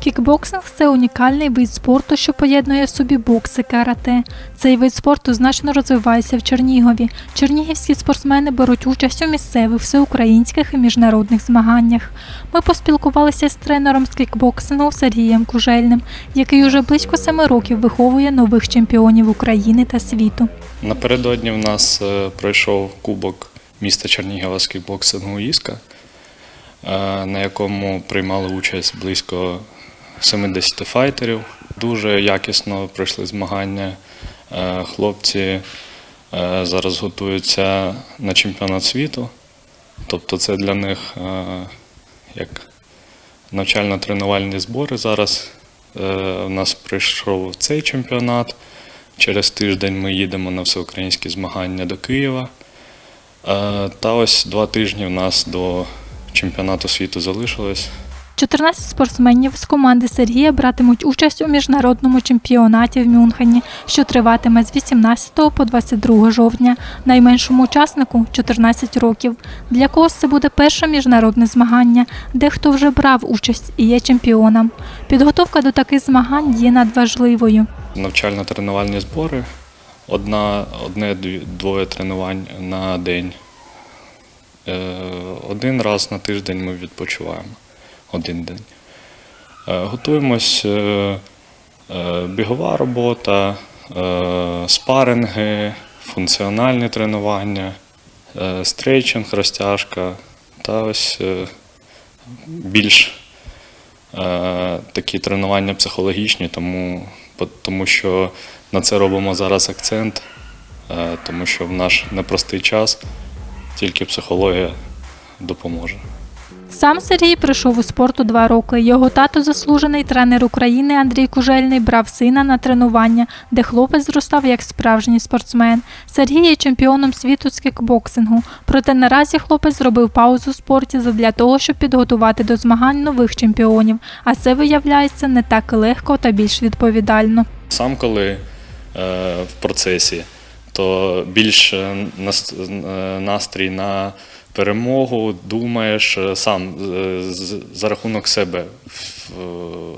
Кікбоксинг це унікальний вид спорту, що поєднує в собі бокс і карате. Цей вид спорту значно розвивається в Чернігові. Чернігівські спортсмени беруть участь у місцевих, всеукраїнських і міжнародних змаганнях. Ми поспілкувалися з тренером з кікбоксингу Сергієм Кужельним, який уже близько семи років виховує нових чемпіонів України та світу. Напередодні в нас е, пройшов кубок міста Чернігова з кікбоксингу Іска, е, на якому приймали участь близько 70 файтерів. Дуже якісно пройшли змагання. Е, Хлопці е, зараз готуються на чемпіонат світу. Тобто це для них е, як навчально-тренувальні збори зараз. У нас прийшов цей чемпіонат. Через тиждень ми їдемо на всеукраїнські змагання до Києва. Та ось два тижні в нас до чемпіонату світу залишилось. 14 спортсменів з команди Сергія братимуть участь у міжнародному чемпіонаті в Мюнхені, що триватиме з 18 по 22 жовтня. Найменшому учаснику 14 років. Для когось це буде перше міжнародне змагання, дехто вже брав участь і є чемпіоном. Підготовка до таких змагань є надважливою. Навчально-тренувальні збори. Одна, одне, двоє тренувань на день. Е, Один раз на тиждень ми відпочиваємо. Один день. Е, Готуємось е, е, бігова робота, спаринги, функціональні тренування, стрейчинг, розтяжка та ось більш такі тренування психологічні, тому, тому що на це робимо зараз акцент, тому що в наш непростий час тільки психологія допоможе. Сам Сергій прийшов у спорту два роки. Його тато, заслужений тренер України Андрій Кужельний, брав сина на тренування, де хлопець зростав як справжній спортсмен. Сергій є чемпіоном світу з кікбоксингу. Проте наразі хлопець зробив паузу в спорті задля того, щоб підготувати до змагань нових чемпіонів. А це виявляється не так легко та більш відповідально. Сам коли е, в процесі, то більш е, е, настрій на перемогу, думаєш е, сам е, за рахунок себе е,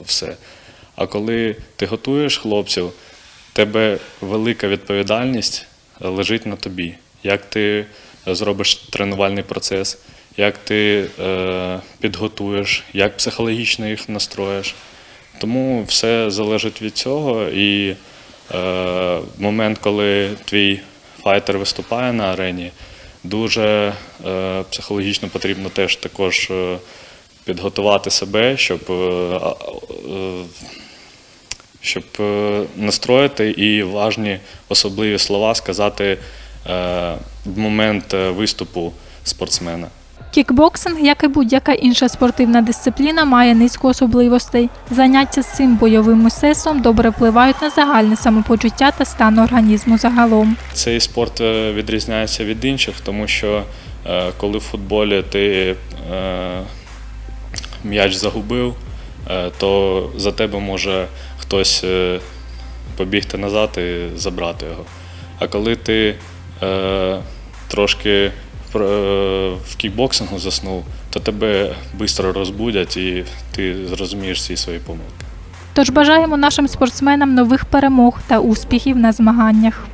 все. А коли ти готуєш хлопців, тебе велика відповідальність лежить на тобі. Як ти зробиш тренувальний процес, як ти підготуєш, як психологічно їх настроїш. Тому все залежить від цього. І е, момент, коли твій файтер виступає на арені, дуже е, психологічно потрібно теж також е, підготувати себе, щоб, е, щоб настроїти і важні особливі слова сказати в момент виступу спортсмена. Кікбоксинг, як і будь-яка інша спортивна дисципліна, має низку особливостей. Заняття з цим бойовим мистецтвом добре впливають на загальне самопочуття та стан організму загалом. Цей спорт е, відрізняється від інших, тому що е, коли в футболі ти е, м'яч загубив, то за тебе може хтось побігти назад і забрати його. А коли ти трошки в кікбоксингу заснув, то тебе швидко розбудять і ти зрозумієш всі свої помилки. Тож бажаємо нашим спортсменам нових перемог та успіхів на змаганнях.